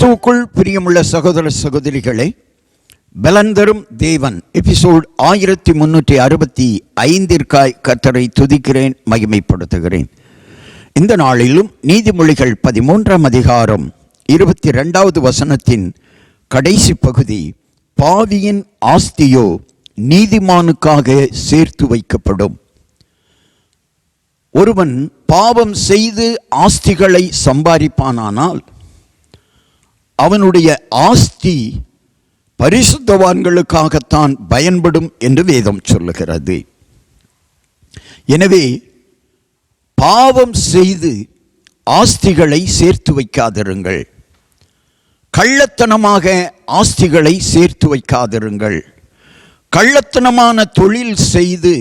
கிறிஸ்துவுக்குள் பிரியமுள்ள சகோதர சகோதரிகளே பலந்தரும் தேவன். எபிசோட் ஆயிரத்தி முன்னூற்றி அறுபத்தி ஐந்திற்காய் கத்தரை துதிக்கிறேன் மகிமைப்படுத்துகிறேன். இந்த நாளிலும் நீதிமொழிகள் பதிமூன்றாம் அதிகாரம் இருபத்தி ரெண்டாவது வசனத்தின் கடைசி பகுதி பாவியின் ஆஸ்தியோ நீதிமானுக்காக சேர்த்து வைக்கப்படும். ஒருவன் பாவம் செய்து ஆஸ்திகளை சம்பாதிப்பானானால் அவனுடைய ஆஸ்தி பரிசுத்தவான்களுக்காகத்தான் பயன்படும் என்று வேதம் சொல்லுகிறது. எனவே பாவம் செய்து ஆஸ்திகளை சேர்த்து வைக்காதிருங்கள். கள்ளத்தனமாக ஆஸ்திகளை சேர்த்து வைக்காதிருங்கள். கள்ளத்தனமான தொழில் செய்து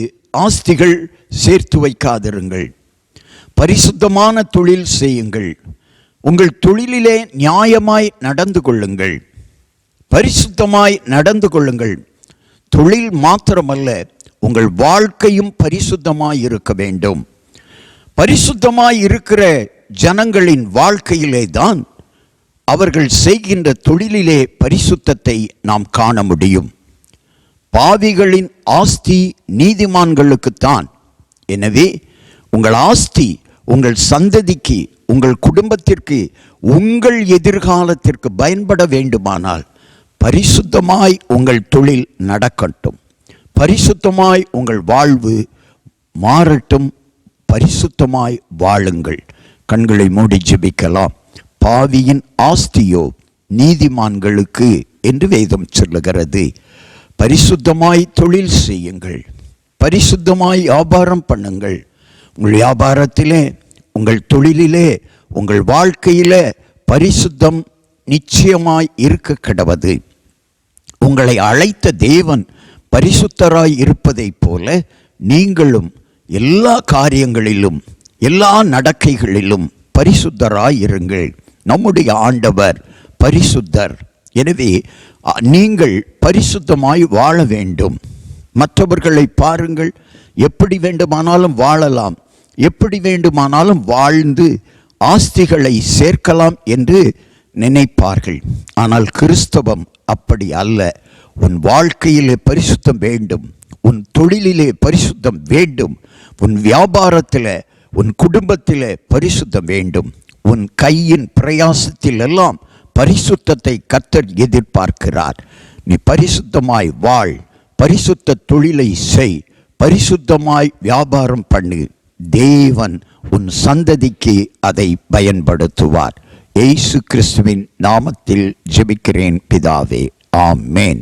ஆஸ்திகள் சேர்த்து வைக்காதிருங்கள். பரிசுத்தமான தொழில் செய்யுங்கள். உங்கள் தொழிலிலே நியாயமாய் நடந்து கொள்ளுங்கள். பரிசுத்தமாய் நடந்து கொள்ளுங்கள். தொழில் மாத்திரமல்ல உங்கள் வாழ்க்கையும் பரிசுத்தமாய் இருக்க வேண்டும். பரிசுத்தமாய் இருக்கிற ஜனங்களின் வாழ்க்கையிலே தான் அவர்கள் செய்கின்ற தொழிலிலே பரிசுத்தத்தை நாம் காண முடியும். பாவிகளின் ஆஸ்தி நீதிமான்களுக்குத்தான். எனவே உங்கள் ஆஸ்தி உங்கள் சந்ததிக்கு உங்கள் குடும்பத்திற்கு உங்கள் எதிர்காலத்திற்கு பயன்பட வேண்டுமானால் பரிசுத்தமாய் உங்கள் தொழில் நடக்கட்டும். பரிசுத்தமாய் உங்கள் வாழ்வு மாறட்டும். பரிசுத்தமாய் வாழுங்கள். கண்களை மூடி ஜெபிக்கலாம். பாவியின் ஆஸ்தியோ நீதிமான்களுக்கு என்று வேதம் சொல்லுகிறது. பரிசுத்தமாய் தொழில் செய்யுங்கள். பரிசுத்தமாய் வியாபாரம் பண்ணுங்கள். உங்கள் வியாபாரத்திலே உங்கள் தொழிலிலே உங்கள் வாழ்க்கையிலே பரிசுத்தம் நிச்சயமாய் இருக்க கிடவது. உங்களை அழைத்த தேவன் பரிசுத்தராய் இருப்பதைப் போல நீங்களும் எல்லா காரியங்களிலும் எல்லா நடக்கைகளிலும் பரிசுத்தராய் இருங்கள். நம்முடைய ஆண்டவர் பரிசுத்தர். எனவே நீங்கள் பரிசுத்தமாய் வாழ வேண்டும். மற்றவர்களை பாருங்கள். எப்படி வேண்டுமானாலும் வாழலாம். எப்படி வேண்டுமானாலும் வாழ்ந்து ஆஸ்திகளை சேர்க்கலாம் என்று நினைப்பார்கள். ஆனால் கிறிஸ்தவம் அப்படி அல்ல. உன் வாழ்க்கையிலே பரிசுத்தம் வேண்டும். உன் தொழிலிலே பரிசுத்தம் வேண்டும். உன் வியாபாரத்தில் உன் குடும்பத்தில் பரிசுத்தம் வேண்டும். உன் கையின் பிரயாசத்தில் எல்லாம் பரிசுத்தத்தை கத்தர் எதிர்பார்க்கிறார். நீ பரிசுத்தமாய் வாழ். பரிசுத்த தொழிலை செய். பரிசுத்தமாய் வியாபாரம் பண்ணு. தேவன் உன் சந்ததிக்கு அதை பயன்படுத்துவார். ஏசு கிறிஸ்துவின் நாமத்தில் ஜெபிக்கிறேன் பிதாவே. ஆமேன்.